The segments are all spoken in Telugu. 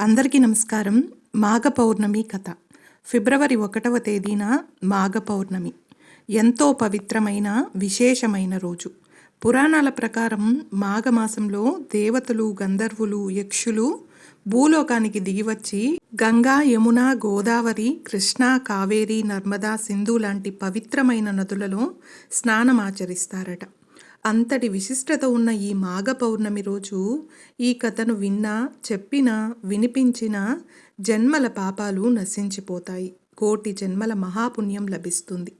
అందరికీ నమస్కారం. మాఘ పౌర్ణమి కథ. ఫిబ్రవరి ఒకటవ తేదీన మాఘ పౌర్ణమి ఎంతో పవిత్రమైన విశేషమైన రోజు. పురాణాల ప్రకారం మాఘమాసంలో దేవతలు గంధర్వులు యక్షులు భూలోకానికి దిగివచ్చి గంగా యమున గోదావరి కృష్ణ కావేరి నర్మదా సింధు లాంటి పవిత్రమైన నదులలో స్నానమాచరిస్తారట. అంతటి విశిష్టత ఉన్న ఈ మాఘ పౌర్ణమి రోజు ఈ కథను విన్నా చెప్పినా వినిపించినా జన్మల పాపాలు నశించిపోతాయి. కోటి జన్మల మహాపుణ్యం లభిస్తుంది.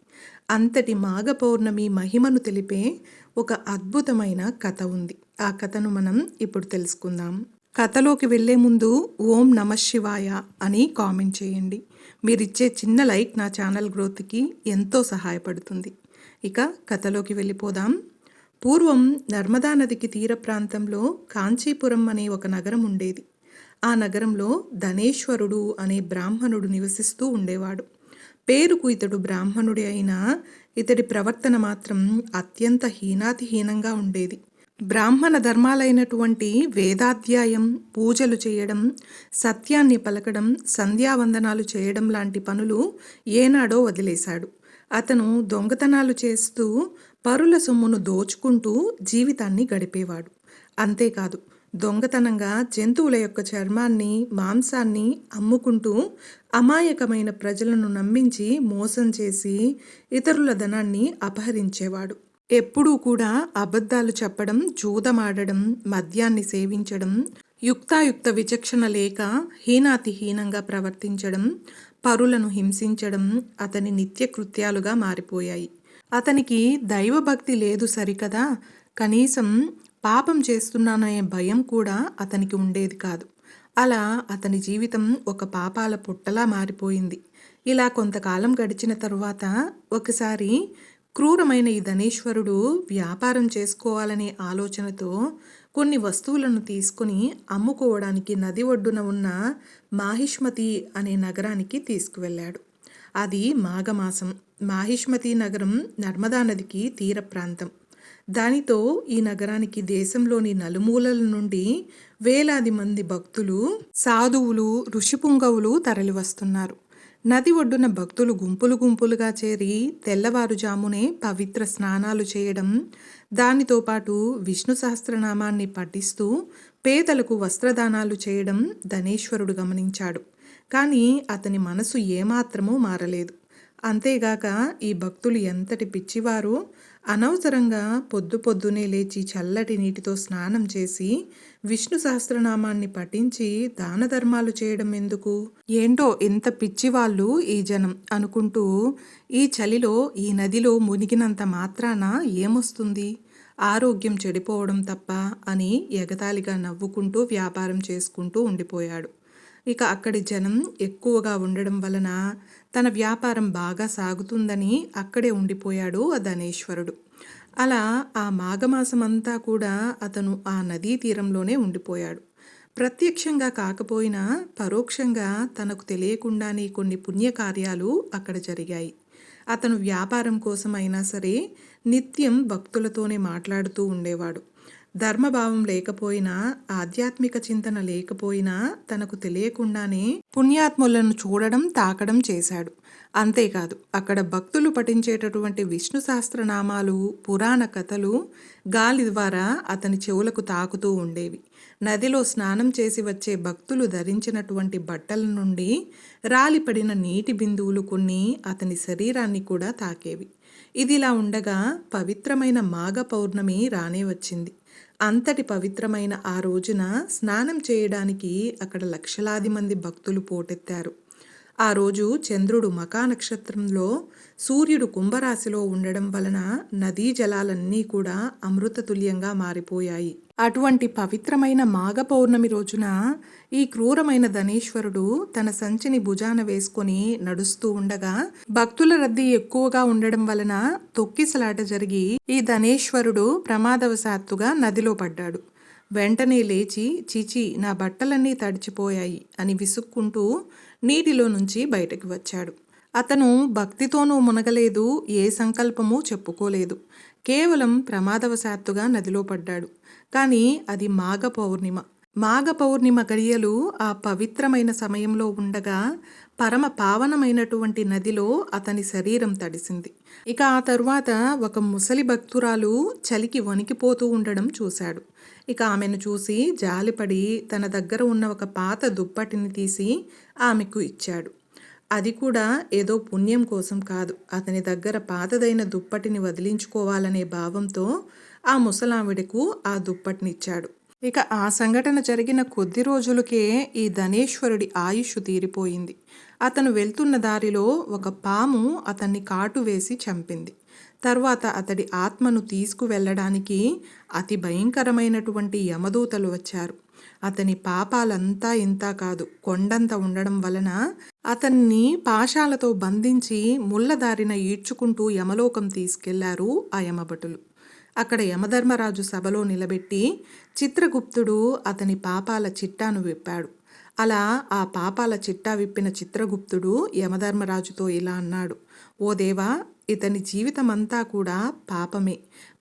అంతటి మాఘ పౌర్ణమి మహిమను తెలిపే ఒక అద్భుతమైన కథ ఉంది. ఆ కథను మనం ఇప్పుడు తెలుసుకుందాం. కథలోకి వెళ్ళే ముందు ఓం నమ శివాయ అని కామెంట్ చేయండి. మీరిచ్చే చిన్న లైక్ నా ఛానల్ గ్రోత్కి ఎంతో సహాయపడుతుంది. ఇక కథలోకి వెళ్ళిపోదాం. పూర్వం నర్మదా నదికి తీర ప్రాంతంలో కాంచీపురం అనే ఒక నగరం ఉండేది. ఆ నగరంలో ధనేశ్వరుడు అనే బ్రాహ్మణుడు నివసిస్తూ ఉండేవాడు. పేరుకు ఇతడు బ్రాహ్మణుడే అయినా ఇతడి ప్రవర్తన మాత్రం అత్యంత హీనాతిహీనంగా ఉండేది. బ్రాహ్మణ ధర్మాలైనటువంటి వేదాధ్యాయం పూజలు చేయడం సత్యాన్ని పలకడం సంధ్యావందనాలు చేయడం లాంటి పనులు ఏనాడో వదిలేశాడు. అతను దొంగతనాలు చేస్తూ పరుల సొమ్మును దోచుకుంటూ జీవితాన్ని గడిపేవాడు. అంతేకాదు దొంగతనంగా జంతువుల యొక్క చర్మాన్ని మాంసాన్ని అమ్ముకుంటూ అమాయకమైన ప్రజలను నమ్మించి మోసం చేసి ఇతరుల ధనాన్ని అపహరించేవాడు. ఎప్పుడూ కూడా అబద్ధాలు చెప్పడం జూదమాడడం మద్యాన్ని సేవించడం యుక్తాయుక్త విచక్షణ లేక హీనాతిహీనంగా ప్రవర్తించడం పరులను హింసించడం అతని నిత్యకృత్యాలుగా మారిపోయాయి. అతనికి దైవభక్తి లేదు సరికదా? కనీసం పాపం చేస్తున్నాననే భయం కూడా అతనికి ఉండేది కాదు. అలా అతని జీవితం ఒక పాపాల పుట్టలా మారిపోయింది. ఇలా కొంతకాలం గడిచిన తరువాత ఒకసారి క్రూరమైన ఈ ధనేశ్వరుడు వ్యాపారం చేసుకోవాలనే ఆలోచనతో కొన్ని వస్తువులను తీసుకుని అమ్ముకోవడానికి నది ఒడ్డున ఉన్న మాహిష్మతి అనే నగరానికి తీసుకువెళ్ళాడు. అది మాఘమాసం. మాహిష్మతి నగరం నర్మదా నదికి తీర ప్రాంతం. దానితో ఈ నగరానికి దేశంలోని నలుమూలల నుండి వేలాది మంది భక్తులు సాధువులు ఋషిపుంగవులు తరలివస్తున్నారు. నది ఒడ్డున భక్తులు గుంపులు గుంపులుగా చేరి తెల్లవారుజామునే పవిత్ర స్నానాలు చేయడం దానితో పాటు విష్ణు సహస్రనామాన్ని పఠిస్తూ పేదలకు వస్త్రదానాలు చేయడం ధనేశ్వరుడు గమనించాడు. కానీ అతని మనసు ఏమాత్రమూ మారలేదు. అంతేగాక ఈ భక్తులు ఎంతటి పిచ్చివారు? అనవసరంగా పొద్దు పొద్దునే లేచి చల్లటి నీటితో స్నానం చేసి విష్ణు సహస్రనామాన్ని పఠించి దాన ధర్మాలు చేయడం ఎందుకు? ఏంటో ఇంత పిచ్చివాళ్ళు ఈ జనం అనుకుంటూ ఈ చలిలో ఈ నదిలో మునిగినంత మాత్రాన ఏమొస్తుంది? ఆరోగ్యం చెడిపోవడం తప్ప అని ఎగతాళిగా నవ్వుకుంటూ వ్యాపారం చేసుకుంటూ ఉండిపోయాడు. ఇక అక్కడి జనం ఎక్కువగా ఉండడం వలన తన వ్యాపారం బాగా సాగుతుందని అక్కడే ఉండిపోయాడు ఆ ధనేశ్వరుడు. అలా ఆ మాఘమాసమంతా కూడా అతను ఆ నదీ తీరంలోనే ఉండిపోయాడు. ప్రత్యక్షంగా కాకపోయినా పరోక్షంగా తనకు తెలియకుండానే కొన్ని పుణ్యకార్యాలు అక్కడ జరిగాయి. అతను వ్యాపారం కోసమైనా సరే నిత్యం భక్తులతోనే మాట్లాడుతూ ఉండేవాడు. ధర్మభావం లేకపోయినా ఆధ్యాత్మిక చింతన లేకపోయినా తనకు తెలియకుండానే పుణ్యాత్ములను చూడడం తాకడం చేశాడు. అంతేకాదు అక్కడ భక్తులు పఠించేటటువంటి విష్ణు సహస్రనామాలు పురాణ కథలు గాలి ద్వారా అతని చెవులకు తాకుతూ ఉండేవి. నదిలో స్నానం చేసి వచ్చే భక్తులు ధరించినటువంటి బట్టల నుండి రాలిపడిన నీటి బిందువులు కొన్ని అతని శరీరాన్ని కూడా తాకేవి. ఇదిలా ఉండగా పవిత్రమైన మాఘ పౌర్ణమి రానే వచ్చింది. అంతటి పవిత్రమైన ఆ రోజున స్నానం చేయడానికి అక్కడ లక్షలాది మంది భక్తులు పోటెత్తారు. ఆ రోజు చంద్రుడు మకా నక్షత్రంలో సూర్యుడు కుంభరాశిలో ఉండడం వలన నదీ జలాలన్నీ కూడా అమృతతుల్యంగా మారిపోయాయి. అటువంటి పవిత్రమైన మాఘ పౌర్ణమి రోజున ఈ క్రూరమైన ధనేశ్వరుడు తన సంచిని భుజాన వేసుకొని నడుస్తూ ఉండగా భక్తుల రద్దీ ఎక్కువగా ఉండడం వలన తొక్కిసలాట జరిగి ఈ ధనేశ్వరుడు ప్రమాదవశాత్తుగా నదిలో పడ్డాడు. వెంటనే లేచి చిచి నా బట్టలన్నీ తడిచిపోయాయి అని విసుక్కుంటూ నీటిలో నుంచి బయటకు వచ్చాడు. అతను భక్తితోనూ మునగలేదు ఏ సంకల్పమూ చెప్పుకోలేదు. కేవలం ప్రమాదవశాత్తుగా నదిలో పడ్డాడు. కానీ అది మాఘ పౌర్ణిమ. మాఘ పౌర్ణిమ గడియలు ఆ పవిత్రమైన సమయంలో ఉండగా పరమ పావనమైనటువంటి నదిలో అతని శరీరం తడిసింది. ఇక ఆ తరువాత ఒక ముసలి భక్తురాలు చలికి వణికిపోతూ ఉండడం చూశాడు. ఇక ఆమెను చూసి జాలిపడి తన దగ్గర ఉన్న ఒక పాత దుప్పటిని తీసి ఆమెకు ఇచ్చాడు. అది కూడా ఏదో పుణ్యం కోసం కాదు. అతని దగ్గర పాతదైన దుప్పటిని వదిలించుకోవాలనే భావంతో ఆ ముసలావిడకు ఆ దుప్పటినిచ్చాడు. ఇక ఆ సంఘటన జరిగిన కొద్ది రోజులకే ఈ ధనేశ్వరుడి ఆయుష్ తీరిపోయింది. అతను వెళ్తున్న దారిలో ఒక పాము అతన్ని కాటు వేసి చంపింది. తర్వాత అతడి ఆత్మను తీసుకువెళ్ళడానికి అతి భయంకరమైనటువంటి యమదూతలు వచ్చారు. అతని పాపాలంతా ఇంత కాదు కొండంత ఉండడం వలన అతన్ని పాశాలతో బంధించి ముళ్ళదారిన ఈడ్చుకుంటూ యమలోకం తీసుకెళ్ళారు ఆ యమభటులు. అక్కడ యమధర్మరాజు సభలో నిలబెట్టి చిత్రగుప్తుడు అతని పాపాల చిట్టాను విప్పాడు. అలా ఆ పాపాల చిట్టా విప్పిన చిత్రగుప్తుడు యమధర్మరాజుతో ఇలా అన్నాడు ఓ దేవా ఇతని జీవితమంతా కూడా పాపమే.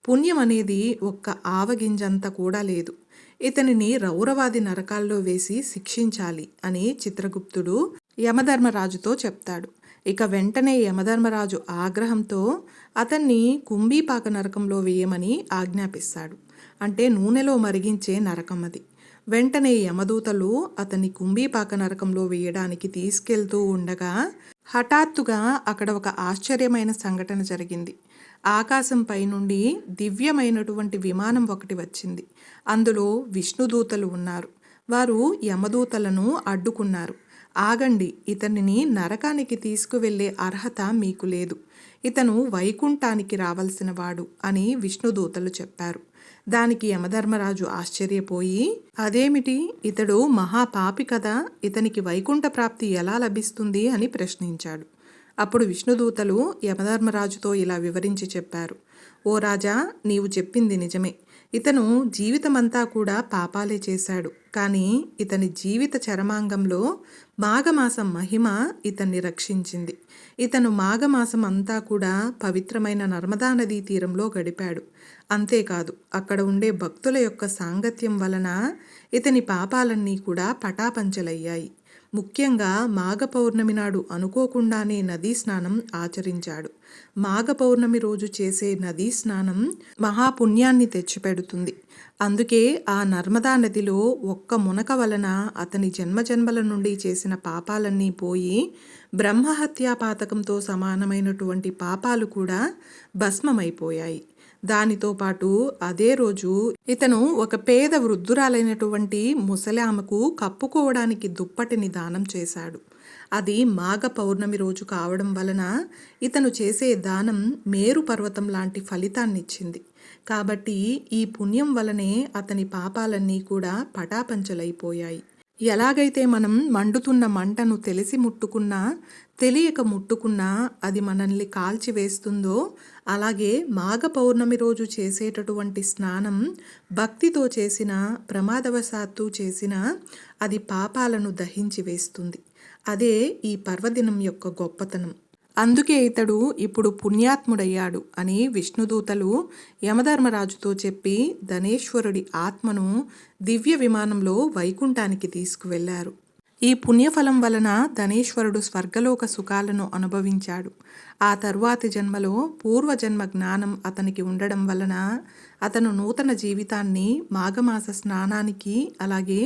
పుణ్యం అనేది ఒక్క ఆవగింజంత కూడా లేదు. ఇతనిని రౌరవాది నరకాల్లో వేసి శిక్షించాలి అని చిత్రగుప్తుడు యమధర్మరాజుతో చెప్తాడు. ఇక వెంటనే యమధర్మరాజు ఆగ్రహంతో అతన్ని కుంభీపాక నరకంలో వేయమని ఆజ్ఞాపిస్తాడు. అంటే నూనెలో మరిగించే నరకం అది. వెంటనే యమదూతలు అతన్ని కుంభీపాక నరకంలో వేయడానికి తీసుకెళ్తూ ఉండగా హఠాత్తుగా అక్కడ ఒక ఆశ్చర్యమైన సంఘటన జరిగింది. ఆకాశం నుండి దివ్యమైనటువంటి విమానం ఒకటి వచ్చింది. అందులో విష్ణుదూతలు ఉన్నారు. వారు యమదూతలను అడ్డుకున్నారు. ఆగండి ఇతనిని నరకానికి తీసుకువెళ్ళే అర్హత మీకు లేదు. ఇతను వైకుంఠానికి రావలసిన వాడు అని విష్ణుదూతలు చెప్పారు. దానికి యమధర్మరాజు ఆశ్చర్యపోయి అదేమిటి? ఇతడు మహాపాపి కదా ఇతనికి వైకుంఠ ప్రాప్తి ఎలా లభిస్తుంది? అని ప్రశ్నించాడు. అప్పుడు విష్ణుదూతలు యమధర్మరాజుతో ఇలా వివరించి చెప్పారు. ఓ రాజా నీవు చెప్పింది నిజమే. ఇతను జీవితమంతా కూడా పాపాలే చేశాడు. కానీ ఇతని జీవిత చరమాంగంలో మాఘమాసం మహిమ ఇతన్ని రక్షించింది. ఇతను మాఘమాసం అంతా కూడా పవిత్రమైన నర్మదా నదీ తీరంలో గడిపాడు. అంతేకాదు అక్కడ ఉండే భక్తుల యొక్క సాంగత్యం వలన ఇతని పాపాలన్నీ కూడా పటాపంచలయ్యాయి. ముఖ్యంగా మాఘ పౌర్ణమి నాడు అనుకోకుండానే నదీ స్నానం ఆచరించాడు. మాఘ పౌర్ణమి రోజు చేసే నదీ స్నానం మహాపుణ్యాన్ని తెచ్చిపెడుతుంది. అందుకే ఆ నర్మదా నదిలో ఒక్క మునక వలన అతని జన్మజన్మల నుండి చేసిన పాపాలన్నీ పోయి బ్రహ్మహత్యా పాతకంతో సమానమైనటువంటి పాపాలు కూడా భస్మమైపోయాయి. దానితో పాటు అదే రోజు ఇతను ఒక పేద వృద్ధురాలైనటువంటి ముసలామకు కప్పుకోవడానికి దుప్పటిని దానం చేశాడు. అది మాఘ పౌర్ణమి రోజు కావడం వలన ఇతను చేసే దానం మేరు పర్వతం లాంటి ఫలితాన్నిచ్చింది. కాబట్టి ఈ పుణ్యం వలనే అతని పాపాలన్నీ కూడా పటాపంచలైపోయాయి. ఎలాగైతే మనం మండుతున్న మంటను తెలిసి ముట్టుకున్నా తెలియక ముట్టుకున్నా అది మనల్ని కాల్చివేస్తుందో అలాగే మాఘ పౌర్ణమి రోజు చేసేటటువంటి స్నానం భక్తితో చేసిన ప్రమాదవశాత్తు చేసిన అది పాపాలను దహించి వేస్తుంది. అదే ఈ పర్వదినం యొక్క గొప్పతనం. అందుకే ఇతడు ఇప్పుడు పుణ్యాత్ముడయ్యాడు అని విష్ణుదూతలు యమధర్మరాజుతో చెప్పి ధనేశ్వరుడి ఆత్మను దివ్య విమానంలో వైకుంఠానికి తీసుకువెళ్ళారు ఈ పుణ్యఫలం వలన ధనేశ్వరుడు స్వర్గలోక సుఖాలను అనుభవించాడు. ఆ తరువాతి జన్మలో పూర్వజన్మ జ్ఞానం అతనికి ఉండడం వలన అతను నూతన జీవితాన్ని మాఘమాస స్నానానికి అలాగే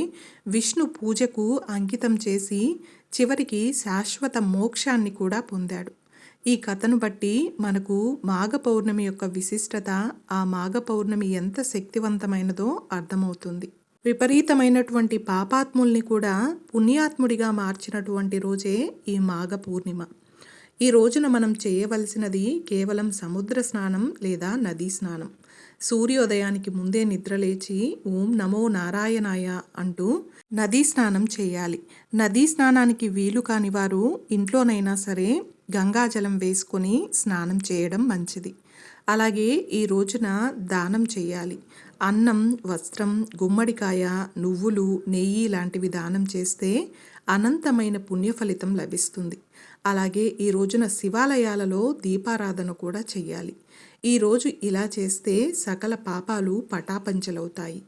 విష్ణు పూజకు అంకితం చేసి చివరికి శాశ్వత మోక్షాన్ని కూడా పొందాడు. ఈ కథను బట్టి మనకు మాఘ పౌర్ణమి యొక్క విశిష్టత ఆ మాఘ పౌర్ణమి ఎంత శక్తివంతమైనదో అర్థమవుతుంది. విపరీతమైనటువంటి పాపాత్ముల్ని కూడా పుణ్యాత్ముడిగా మార్చినటువంటి రోజే ఈ మాఘ పూర్ణిమ. ఈ రోజున మనం చేయవలసినది కేవలం సముద్ర స్నానం లేదా నదీ స్నానం. సూర్యోదయానికి ముందే నిద్రలేచి ఓం నమో నారాయణాయ అంటూ నదీ స్నానం చేయాలి. నదీ స్నానానికి వీలు కాని వారు ఇంట్లోనైనా సరే గంగాజలం వేసుకొని స్నానం చేయడం మంచిది. అలాగే ఈ రోజున దానం చేయాలి. అన్నం వస్త్రం గుమ్మడికాయ నువ్వులు నెయ్యి లాంటివి దానం చేస్తే అనంతమైన పుణ్యఫలితం లభిస్తుంది. అలాగే ఈ రోజున శివాలయాలలో దీపారాధన కూడా చెయ్యాలి. ఈరోజు ఇలా చేస్తే సకల పాపాలు పటాపంచలవుతాయి.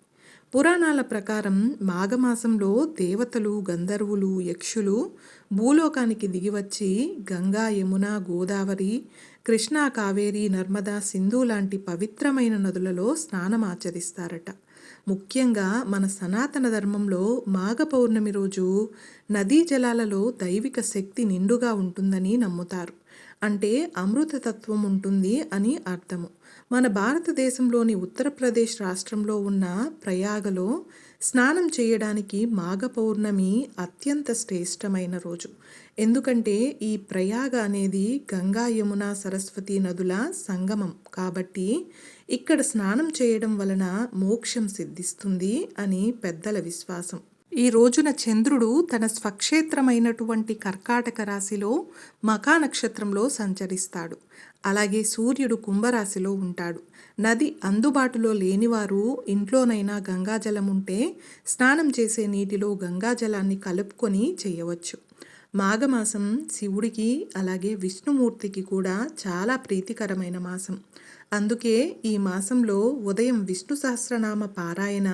పురాణాల ప్రకారం మాఘమాసంలో దేవతలు గంధర్వులు యక్షులు భూలోకానికి దిగివచ్చి గంగా యమున గోదావరి కృష్ణా కావేరి నర్మదా సింధు లాంటి పవిత్రమైన నదులలో స్నానం ఆచరిస్తారట. ముఖ్యంగా మన సనాతన ధర్మంలో మాఘ పౌర్ణమి రోజు నదీ జలాలలో దైవిక శక్తి నిండుగా ఉంటుందని నమ్ముతారు. అంటే అమృతతత్వం ఉంటుంది అని అర్థము. మన భారతదేశంలోని ఉత్తరప్రదేశ్ రాష్ట్రంలో ఉన్న ప్రయాగలో స్నానం చేయడానికి మాఘ పౌర్ణమి అత్యంత శ్రేష్టమైన రోజు. ఎందుకంటే ఈ ప్రయాగ అనేది గంగా యమున సరస్వతి నదుల సంగమం. కాబట్టి ఇక్కడ స్నానం చేయడం వలన మోక్షం సిద్ధిస్తుంది అని పెద్దల విశ్వాసం. ఈ రోజున చంద్రుడు తన స్వక్షేత్రమైనటువంటి కర్కాటక రాశిలో మకా నక్షత్రంలో సంచరిస్తాడు. అలాగే సూర్యుడు కుంభరాశిలో ఉంటాడు. నది అందుబాటులో లేనివారు ఇంట్లోనైనా గంగాజలం ఉంటే స్నానం చేసే నీటిలో గంగాజలాన్ని కలుపుకొని చేయవచ్చు. మాఘమాసం శివుడికి అలాగే విష్ణుమూర్తికి కూడా చాలా ప్రీతికరమైన మాసం. అందుకే ఈ మాసంలో ఉదయం విష్ణు సహస్రనామ పారాయణ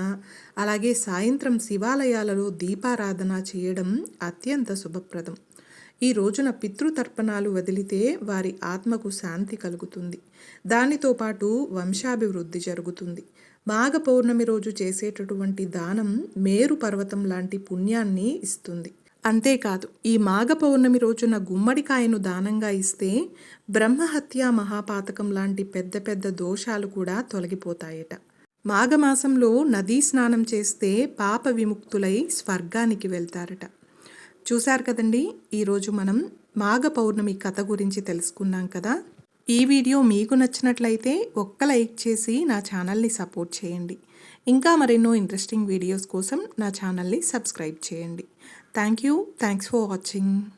అలాగే సాయంత్రం శివాలయాలలో దీపారాధన చేయడం అత్యంత శుభప్రదం. ఈ రోజున పితృతర్పణాలు వదిలితే వారి ఆత్మకు శాంతి కలుగుతుంది. దానితో పాటు వంశాభివృద్ధి జరుగుతుంది. మాఘ పౌర్ణమి రోజు చేసేటటువంటి దానం మేరు పర్వతం లాంటి పుణ్యాన్ని ఇస్తుంది. అంతేకాదు ఈ మాఘ పౌర్ణమి రోజున గుమ్మడికాయను దానంగా ఇస్తే బ్రహ్మహత్య మహాపాతకం లాంటి పెద్ద పెద్ద దోషాలు కూడా తొలగిపోతాయట. మాఘమాసంలో నదీ స్నానం చేస్తే పాప విముక్తులై స్వర్గానికి వెళ్తారట. చూశారు కదండి? ఈరోజు మనం మాఘ పౌర్ణమి కథ గురించి తెలుసుకున్నాం కదా. ఈ వీడియో మీకు నచ్చినట్లయితే ఒక్క లైక్ చేసి నా ఛానల్ని సపోర్ట్ చేయండి. ఇంకా మరెన్నో ఇంట్రెస్టింగ్ వీడియోస్ కోసం నా ఛానల్ని సబ్స్క్రైబ్ చేయండి. Thank you. Thanks for watching.